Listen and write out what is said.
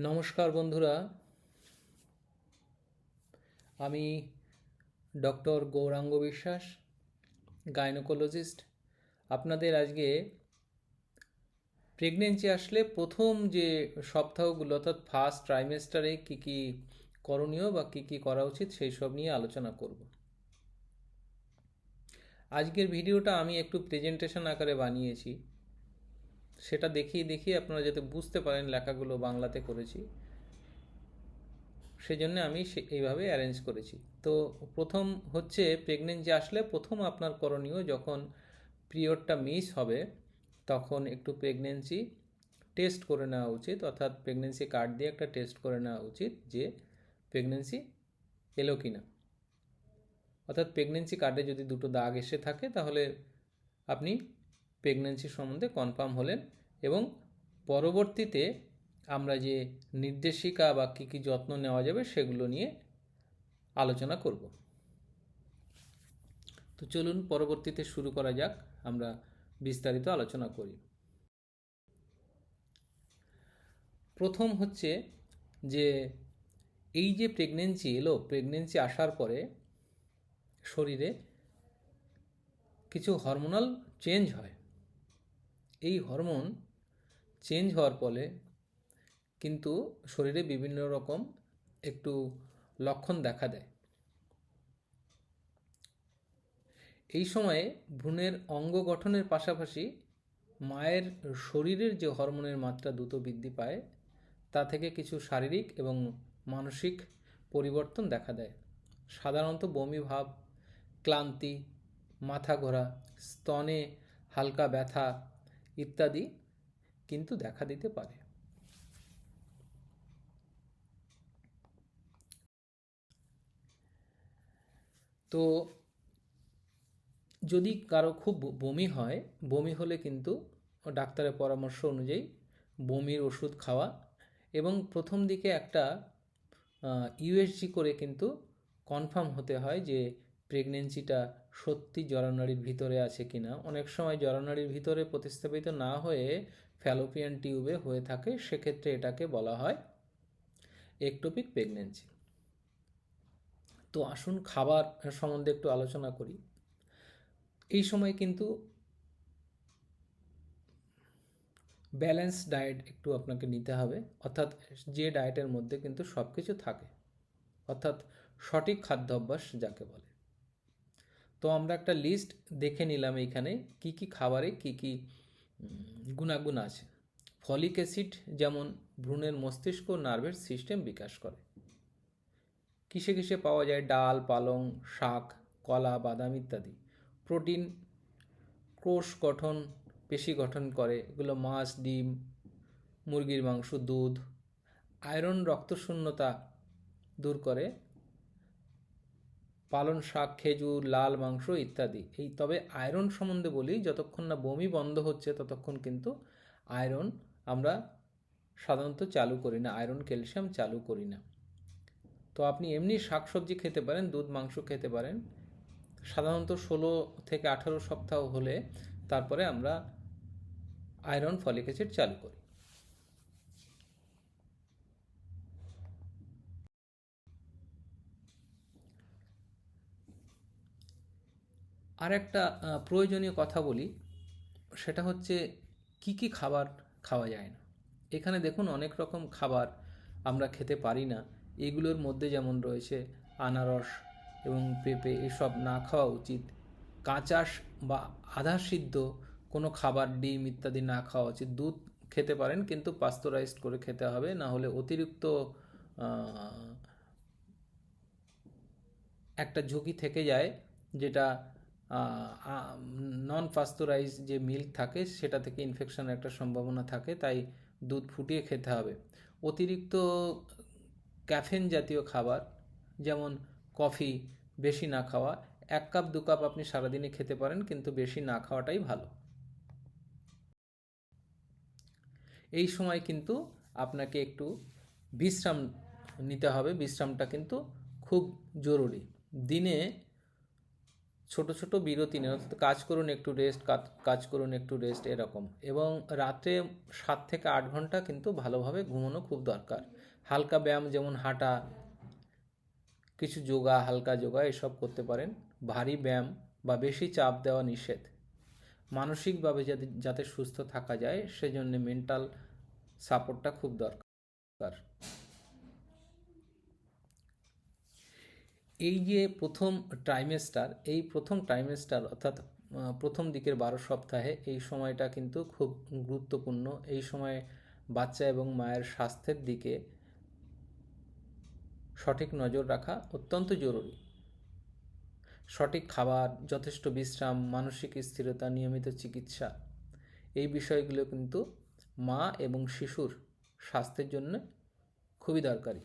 নমস্কার বন্ধুরা। আমি ডক্টর গৌরাঙ্গ বিশ্বাস, গাইনোকোলজিস্ট। আপনাদের আজকে প্রেগনেন্সি আসলে প্রথম যে সপ্তাহগুলো, অর্থাৎ ফার্স্ট ট্রাইমেস্টারে কী কী করণীয় বা কী কী করা উচিত সেই সব নিয়ে আলোচনা করব। আজকের ভিডিওটা আমি একটু প্রেজেন্টেশন আকারে বানিয়েছি। সেটা দেখিয়ে দেখিয়ে আপনারা যাতে বুঝতে পারেন লেখাগুলো বাংলাতে করেছি। সেজন্য আমি এইভাবে অ্যারেঞ্জ করেছি। তো প্রথম হচ্ছে প্রেগনেন্সি আসলে প্রথম আপনার করণীয় যখন পিরিয়ডটা মিস হবে, তখন একটু প্রেগনেন্সি টেস্ট করে নেওয়া উচিত। অর্থাৎ প্রেগনেন্সি কার্ড দিয়ে একটা টেস্ট করে নেওয়া উচিত যে প্রেগনেন্সি এলো কি না অর্থাৎ প্রেগনেন্সি কার্ডে যদি দুটো দাগ এসে থাকে, তাহলে আপনি প্রেগনেন্সি সম্বন্ধে কনফার্ম হলেন এবং পরবর্তীতে আমরা যে নির্দেশিকা বা কী কী যত্ন নেওয়া যাবে সেগুলো নিয়ে আলোচনা করব। তো চলুন পরবর্তীতে শুরু করা যাক, আমরা বিস্তারিত আলোচনা করি। প্রথম হচ্ছে যে এই যে প্রেগনেন্সি এলো প্রেগনেন্সি আসার পরে শরীরে কিছু হরমোনাল চেঞ্জ হয়। এই হরমোন চেঞ্জ হওয়ার ফলে কিন্তু শরীরে বিভিন্ন রকম একটু লক্ষণ দেখা দেয়। এই সময়ে ভ্রূণের অঙ্গ গঠনের পাশাপাশি মায়ের শরীরের যে হরমোনের মাত্রা দ্রুত বৃদ্ধি পায়, তা থেকে কিছু শারীরিক এবং মানসিক পরিবর্তন দেখা দেয়। সাধারণত বমি ভাব, ক্লান্তি, মাথা ঘোরা, স্তনে হালকা ব্যথা ইত্যাদি কিন্তু দেখা দিতে পারে। তো যদি কারও খুব বমি হয়, বমি হলে কিন্তু ডাক্তারের পরামর্শ অনুযায়ী বমির ওষুধ খাওয়া এবং প্রথম দিকে একটা ইউএসজি করে কিন্তু কনফার্ম হতে হয় যে প্রেগনেন্সিটা সত্যি জরানাড়ির ভিতরে আছে কিনা? অনেক সময় জরানাড়ির ভিতরে প্রতিস্থাপিত না হয়ে ফ্যালোপিয়ান টিউবে হয়ে থাকে, সেক্ষেত্রে এটাকে বলা হয় একটোপিক প্রেগনেন্সি তো আসুন খাবার সম্বন্ধে একটু আলোচনা করি। এই সময় কিন্তু ব্যালেন্স ডায়েট একটু আপনাকে নিতে হবে, অর্থাৎ যে ডায়েটের মধ্যে কিন্তু সব কিছু থাকে, অর্থাৎ সঠিক খাদ্যাভ্যাস যাকে বলে। তো আমরা একটা লিস্ট দেখে নিলাম এইখানে কি কি খাবারে কি কি গুণাগুণ আছে। ফলিক অ্যাসিড যেমন ভ্রূণের মস্তিষ্ক নার্ভের সিস্টেম বিকাশ করে। কিসে কিসে পাওয়া যায়? ডাল, পালং, শাক, কলা, বাদাম ইত্যাদি। প্রোটিন কোষ গঠন, পেশি গঠন করে। এগুলো মাছ, ডিম, মুরগির মাংস, দুধ। আয়রন, রক্তশূন্যতা দূর করে। পালন শাক, খেজুর, লাল মাংস ইত্যাদি। এই তবে আয়রন সম্বন্ধে বলি, যতক্ষণ না বমি বন্ধ হচ্ছে, ততক্ষণ কিন্তু আয়রন আমরা সাধারণত চালু করি না, আয়রন, ক্যালসিয়াম চালু করি না। তো আপনি এমনি শাকসবজি খেতে পারেন, দুধ, মাংস খেতে পারেন। সাধারণত ষোলো থেকে আঠারো সপ্তাহ হলে তারপরে আমরা আয়রন, ফলিক অ্যাসিড চালু করি। আর একটা প্রয়োজনীয় কথা বলি, সেটা হচ্ছে কি কি খাবার খাওয়া যায় না। এখানে দেখুন অনেক রকম খাবার আমরা খেতে পারি না। এগুলোর মধ্যে যেমন রয়েছে আনারস এবং পেঁপে, এসব না খাওয়া উচিত। কাঁচা স- বা আধা সিদ্ধ কোনো খাবার ডিম ইত্যাদি না খাওয়া উচিত। দুধ খেতে পারেন কিন্তু পাস্তরাইজড করে খেতে হবে, না হলে অতিরিক্ত একটা ঝুঁকি থেকে যায়, যেটা নন পাস্তুরাইজ যে মিল্ক থাকে, সেটা থেকে ইনফেকশনের একটা সম্ভাবনা থাকে, তাই দুধ ফুটিয়ে খেতে হবে। অতিরিক্ত ক্যাফেন জাতীয় খাবার, যেমন কফি বেশি না খাওয়া, এক কাপ দু কাপ আপনি সারাদিনে খেতে পারেন, কিন্তু বেশি না খাওয়াটাই ভালো। এই সময় কিন্তু আপনাকে একটু বিশ্রাম নিতে হবে, বিশ্রামটা কিন্তু খুব জরুরি। দিনে ছোট ছোট বিরতি নেন, অর্থাৎ কাজ করুন, একটু রেস্ট কাজ করুন, একটু রেস্ট এরকম। এবং রাতে সাত থেকে আট ঘণ্টা কিন্তু ভালোভাবে ঘুমানো খুব দরকার। হালকা ব্যায়াম যেমন হাঁটা, কিছু যোগা, হালকা যোগা, এসব করতে পারেন। ভারী ব্যায়াম বা বেশি চাপ দেওয়া নিষেধ। মানসিকভাবে যাতে যাতে সুস্থ থাকা যায়, সেজন্য মেন্টাল সাপোর্টটা খুব দরকার। এই যে প্রথম ট্রাইমেস্টার এই প্রথম ট্রাইমেস্টার অর্থাৎ প্রথম দিকের বারো সপ্তাহে এই সময়টা কিন্তু খুব গুরুত্বপূর্ণ। এই সময় বাচ্চা এবং মায়ের স্বাস্থ্যের দিকে সঠিক নজর রাখা অত্যন্ত জরুরি। সঠিক খাবার, যথেষ্ট বিশ্রাম, মানসিক স্থিরতা, নিয়মিত চিকিৎসা, এই বিষয়গুলো কিন্তু মা এবং শিশুর স্বাস্থ্যের জন্য খুবই দরকারি।